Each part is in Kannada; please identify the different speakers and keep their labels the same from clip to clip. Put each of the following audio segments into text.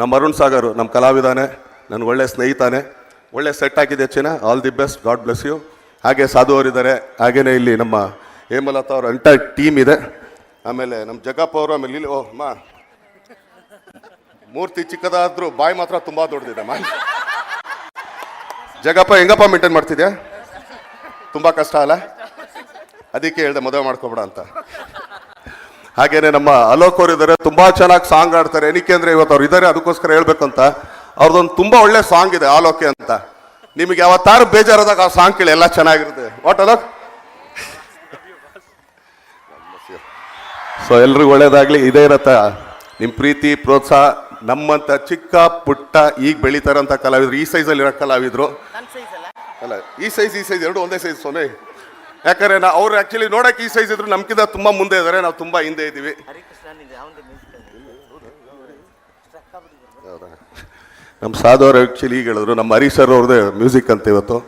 Speaker 1: ನಮ್ಮ ಅರುಣ್ ಸಾಗರ್, ನಮ್ಮ ಕಲಾವಿದಾನೆ, ನನ್ನ ಒಳ್ಳೆ ಸ್ನೇಹಿತಾನೆ, ಒಳ್ಳೆ ಸೆಟ್ ಆಗಿದೆ ಚಿನ್ನ. All the best God bless you ಹಾಗೆ ಸಾಧು ಅವರಿದ್ದಾರೆ ಹಾಗೆಯೇ ಇಲ್ಲಿ ನಮ್ಮ ಹೇಮಲತಾ ಅವ್ರ ಎಂಟೈರ್ ಟೀಮ್ ಇದೆ. ಆಮೇಲೆ ನಮ್ಮ ಜಗಪ್ಪ ಅವರು, ಆಮೇಲೆ ಇಲ್ಲಿ ಓ ಮಾ ಮೂರ್ತಿ ಚಿಕ್ಕದಾದ್ರೂ ಬಾಯಿ ಮಾತ್ರ ತುಂಬ ದೊಡ್ಡದಿದೆ ಮಾ ಜಗಪ್ಪ ಹೆಂಗಪ್ಪ ಮೇಂಟೈನ್ ಮಾಡ್ತಿದ್ಯಾ? ತುಂಬ ಕಷ್ಟ ಅಲ್ಲ? ಅದಕ್ಕೆ ಹೇಳಿದೆ ಮದುವೆ ಮಾಡ್ಕೊಬೇಡ ಅಂತ. ಹಾಗೇನೆ ನಮ್ಮ ಅಲೋಕ್ ಅವರು ಇದ್ದಾರೆ ತುಂಬಾ ಚೆನ್ನಾಗಿ ಸಾಂಗ್ ಆಡ್ತಾರೆ ಏನಕ್ಕೆ ಅಂದರೆ ಇವತ್ತು ಅವ್ರು ಇದ್ದಾರೆ ಅದಕ್ಕೋಸ್ಕರ ಹೇಳ್ಬೇಕಂತ. ಅವ್ರದ್ದೊಂದು ತುಂಬಾ ಒಳ್ಳೆ ಸಾಂಗ್ ಇದೆ ಆಲೋಕೆ ಅಂತ. ನಿಮಗೆ ಯಾವತ್ತಾರು ಬೇಜಾರಾದಾಗ ಆ ಸಾಂಗ್ ಕೇಳಿ ಎಲ್ಲ ಚೆನ್ನಾಗಿರುತ್ತೆ. ವಾಟ್ ಅಲೋಕ್? ಸೊ ಎಲ್ರಿಗೂ ಒಳ್ಳೇದಾಗಲಿ. ಇದೇ ಇರತ್ತ ನಿಮ್ಮ ಪ್ರೀತಿ ಪ್ರೋತ್ಸಾಹ ನಮ್ಮಂತ ಚಿಕ್ಕ ಪುಟ್ಟ ಈಗ ಬೆಳಿತಾರಂತ ಕಲಾವಿದ್ರು ಈ ಸೈಜಲ್ಲಿ ಇರೋ ಕಲಾವಿದ್ರು. ಅಲ್ಲ? ಈ ಸೈಜ್ ಈ ಸೈಜ್ ಎರಡು ಒಂದೇ ಸೈಜ್ ಸೊನೆ. ಯಾಕಂದ್ರೆ ನಾ ಅವ್ರು ಆ್ಯಕ್ಚುಲಿ ನೋಡೋಕೆ ಈ ಸೈಜ್ ಇದ್ರು ನಮ್ಕಿಂತ ತುಂಬಾ ಮುಂದೆ ಇದ್ದಾರೆ ನಾವು ತುಂಬಾ ಹಿಂದೆ ಇದೀವಿ. ನಮ್ಮ ಸಾಧುವರು ಆ್ಯಕ್ಚುಲಿ ಈಗ ಹೇಳಿದ್ರು ನಮ್ಮ ಹರೀಶ್ ಸರ್ ಅವ್ರದ್ದೇ ಮ್ಯೂಸಿಕ್ ಅಂತ ಇವತ್ತು.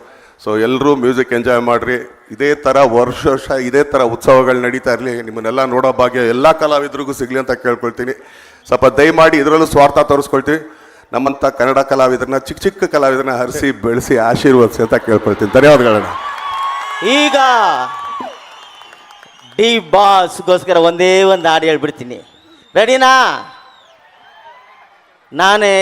Speaker 1: ಸೊ ಎಲ್ಲರೂ ಮ್ಯೂಸಿಕ್ ಎಂಜಾಯ್ ಮಾಡಿರಿ. ಇದೇ ಥರ ವರ್ಷ ವರ್ಷ ಇದೇ ಥರ ಉತ್ಸವಗಳು ನಡೀತಾ ಇರಲಿ. ನಿಮ್ಮನ್ನೆಲ್ಲ ನೋಡೋ ಭಾಗ್ಯ ಎಲ್ಲ ಕಲಾವಿದ್ರಿಗೂ ಸಿಗಲಿ ಅಂತ ಕೇಳ್ಕೊಳ್ತೀನಿ. ಸ್ವಲ್ಪ ದಯಮಾಡಿ ಇದರಲ್ಲೂ ಸ್ವಾರ್ಥ ತೋರಿಸ್ಕೊಳ್ತೀವಿ. ನಮ್ಮಂಥ ಕನ್ನಡ ಕಲಾವಿದರನ್ನ ಚಿಕ್ಕ ಚಿಕ್ಕ ಕಲಾವಿದರನ್ನ ಹರಿಸಿ ಬೆಳೆಸಿ ಆಶೀರ್ವದಿಸಿ ಅಂತ ಕೇಳ್ಕೊಳ್ತೀನಿ. ಧನ್ಯವಾದಗಳನ್ನ
Speaker 2: ಈಗ ಡಿ ಬಾಸ್ಗೋಸ್ಕರ ಒಂದೇ ಒಂದು ಹಾಡು ಹೇಳ್ಬಿಡ್ತೀನಿ. ರೆಡಿನಾ ನಾನೇ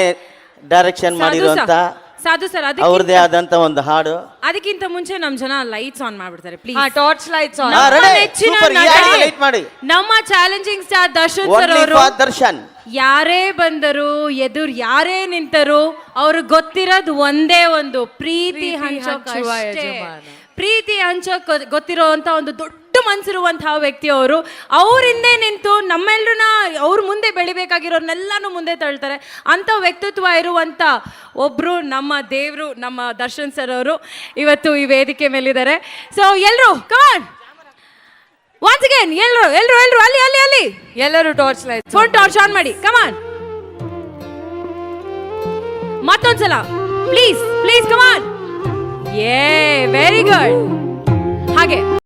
Speaker 2: ಡೈರೆಕ್ಷನ್ ಮಾಡಿರುವಂತ
Speaker 3: ಸರ್, ಸಾಧು ಸರ್
Speaker 2: ಅವ್ರದೇ
Speaker 3: ಅದಕ್ಕಿಂತ
Speaker 2: ಆದಂತ ಒಂದು ಹಾಡು.
Speaker 3: ಅದಕ್ಕಿಂತ ಮುಂಚೆ ನಮ್ ಜನ ಲೈಟ್ಸ್ ಆನ್ ಮಾಡ್ಬಿಡ್ತಾರೆ ಪ್ಲೀಸ್
Speaker 4: ಟಾರ್ಚ್ ಲೈಟ್ಸ್ ಆನ್?
Speaker 3: ನೆಚ್ಚಿನ ನಟ,
Speaker 2: ಮಾಡಿ.
Speaker 3: ನಮ್ಮ ಚಾಲೆಂಜಿಂಗ್ ಸ್ಟಾರ್ ದರ್ಶನ್ ಸರ್ ಅವರು
Speaker 2: ದರ್ಶನ್.
Speaker 3: ಯಾರೇ ಬಂದರು ಎದುರು ಯಾರೇ ನಿಂತರು ಅವ್ರಿಗೆ ಗೊತ್ತಿರೋದು ಒಂದೇ ಒಂದು ಪ್ರೀತಿ ಹಂಚೋಕ್. ಪ್ರೀತಿ ಹಂಚೋಕ್ ಗೊತ್ತಿರುವಂಥ ಒಂದು ದೊಡ್ಡ ಮನ್ಸಿರುವಂತಹ ವ್ಯಕ್ತಿ ಅವರು ಅವರಿಂದೇ ನಿಂತು ನಮ್ಮೆಲ್ಲರನ್ನ ಅವ್ರ ಮುಂದೆ ಬೆಳಿಬೇಕಾಗಿರೋರ್ನೆಲ್ಲಾನು ಮುಂದೆ ತಳ್ತಾರೆ. ಅಂತ ವ್ಯಕ್ತಿತ್ವ ಇರುವಂತ ಒಬ್ರು ನಮ್ಮ ದೇವರು ನಮ್ಮ ದರ್ಶನ್ ಸರ್ ಅವರು ಇವತ್ತು ಈ ವೇದಿಕೆ ಮೇಲಿದ್ದಾರೆ. ಸೊ ಎಲ್ಲರೂ ಕಮಾನ್ ಒನ್ಸ್ ಅಗೇನ್ ಎಲ್ರು ಎಲ್ಲರೂ ಎಲ್ಲರೂ ಅಲ್ಲಿ ಅಲ್ಲಿ ಅಲ್ಲಿ.
Speaker 4: ಎಲ್ಲರೂ torch light
Speaker 3: phone torch on ಮಾಡಿ. ಕಮಾನ್ ಮತ್ತೊಂದ್ಸಲ. ಪ್ಲೀಸ್ ಪ್ಲೀಸ್ ಕಮಾನ್ ಏ ವೆರಿ ಗುಡ್ ಹಾಗೆ